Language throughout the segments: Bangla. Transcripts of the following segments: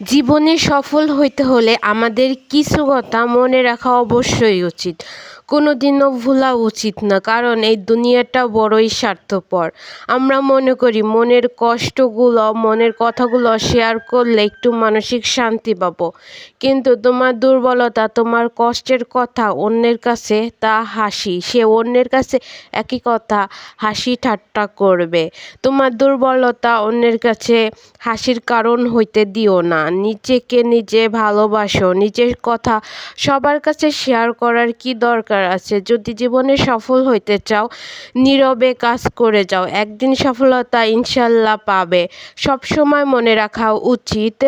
জীবনে সফল হইতে হলে আমাদের কিছু কথা মনে রাখা অবশ্যই উচিত। কোনো দিনও ভোলা উচিত না, কারণ এই দুনিয়াটা বড়ই স্বার্থপর। আমরা মনে করি, মনের কষ্টগুলো, মনের কথাগুলো শেয়ার করলে একটু মানসিক শান্তি পাবো। কিন্তু তোমার দুর্বলতা, তোমার কষ্টের কথা অন্যের কাছে, তা হাসি। সে অন্যের কাছে একই কথা, হাসি ঠাট্টা করবে। তোমার দুর্বলতা অন্যের কাছে হাসির কারণ হইতে দিও না। নিজেকে নিজে ভালোবাসো, নিজের কথা সবার কাছে শেয়ার করার কি দরকার আছে? যদি জীবনে সফল হইতে চাও, নীরবে কাজ করে যাও। একদিন সফলতা ইনশাল্লাহ পাবে। সব সময় মনে রাখা উচিত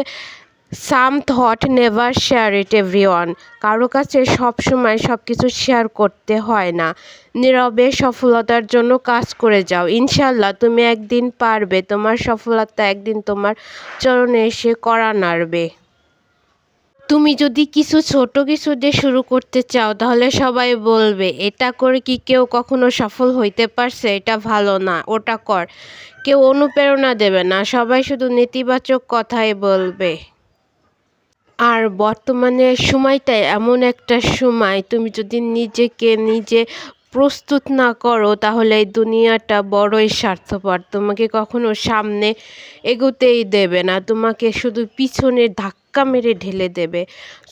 some thought never share it everyone কারও কাছে সবসময় সব কিছু শেয়ার করতে হয় না। নীরবে সফলতার জন্য কাজ করে যাও। ইনশাল্লাহ তুমি একদিন পারবে। তোমার সফলতা একদিন তোমার চরণে এসে করা নাড়বে। তুমি যদি কিছু ছোট কিছু দিয়ে শুরু করতে চাও, তাহলে সবাই বলবে, এটা করে কি কেউ কখনো সফল হইতে পারছে? এটা ভালো না, ওটা কর। কেউ অনুপ্রেরণা দেবে না। সবাই শুধু নেতিবাচক কথাই বলবে। আর বর্তমানে সময়টা এমন একটা সময়, তুমি যদি নিজেকে নিজে প্রস্তুত না করো, তাহলে এই দুনিয়াটা বড়ই স্বার্থপর। তোমাকে কখনো সামনে এগোতেই দেবে না। তোমাকে শুধু পিছনে ধাক্কা মেরে ঢেলে দেবে।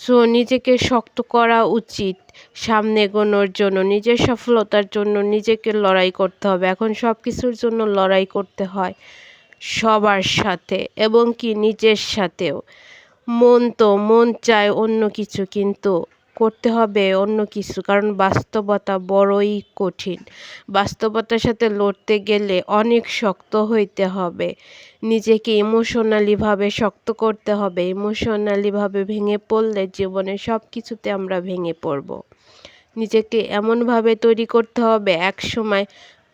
সো নিজেকে শক্ত করা উচিত সামনে এগোনোর জন্য। নিজের সফলতার জন্য নিজেকে লড়াই করতে হবে। এখন সব কিছুর জন্য লড়াই করতে হয় সবার সাথে এবং কি নিজের সাথেও। মন তো, মন চায় অন্য কিছু, কিন্তু করতে হবে অন্য কিছু, কারণ বাস্তবতা বড়ই কঠিন। বাস্তবতার সাথে লড়তে গেলে অনেক শক্ত হইতে হবে। নিজেকে ইমোশনালিভাবে শক্ত করতে হবে। ইমোশনালিভাবে ভেঙে পড়লে জীবনে সব কিছুতে আমরা ভেঙে পড়ব। নিজেকে এমনভাবে তৈরি করতে হবে এক সময়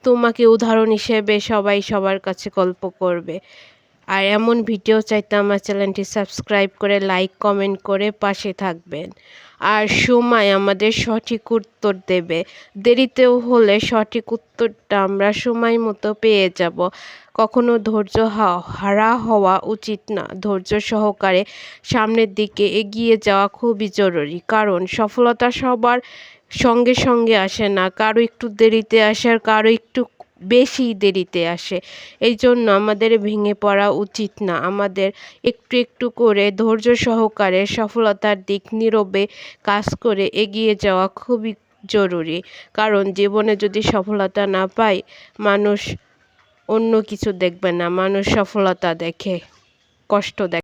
তোমাকে উদাহরণ হিসেবে সবাই সবার কাছে গল্প করবে। আর এমন ভিডিও চাইতে আমার চ্যানেলটি সাবস্ক্রাইব করে, লাইক, কমেন্ট করে পাশে থাকবেন। আর সময় আমাদের সঠিক উত্তর দেবে। দেরিতেও হলে সঠিক উত্তরটা আমরা সময় মতো পেয়ে যাব। কখনো ধৈর্য হারা হওয়া উচিত না। ধৈর্য সহকারে সামনের দিকে এগিয়ে যাওয়া খুবই জরুরি। কারণ সফলতা সবার সঙ্গে সঙ্গে আসে না। কারও একটু দেরিতে আসার, কারও একটু বেশি দেরিতে আসে। এই জন্য আমাদের ভেঙে পড়া উচিত না। আমাদের একটু একটু করে ধৈর্য সহকারে সফলতার দিক নীরবে কাজ করে এগিয়ে যাওয়া খুবই জরুরি। কারণ জীবনে যদি সফলতা না পাই, মানুষ অন্য কিছু দেখবে না। মানুষ সফলতা দেখে, কষ্ট দেখে।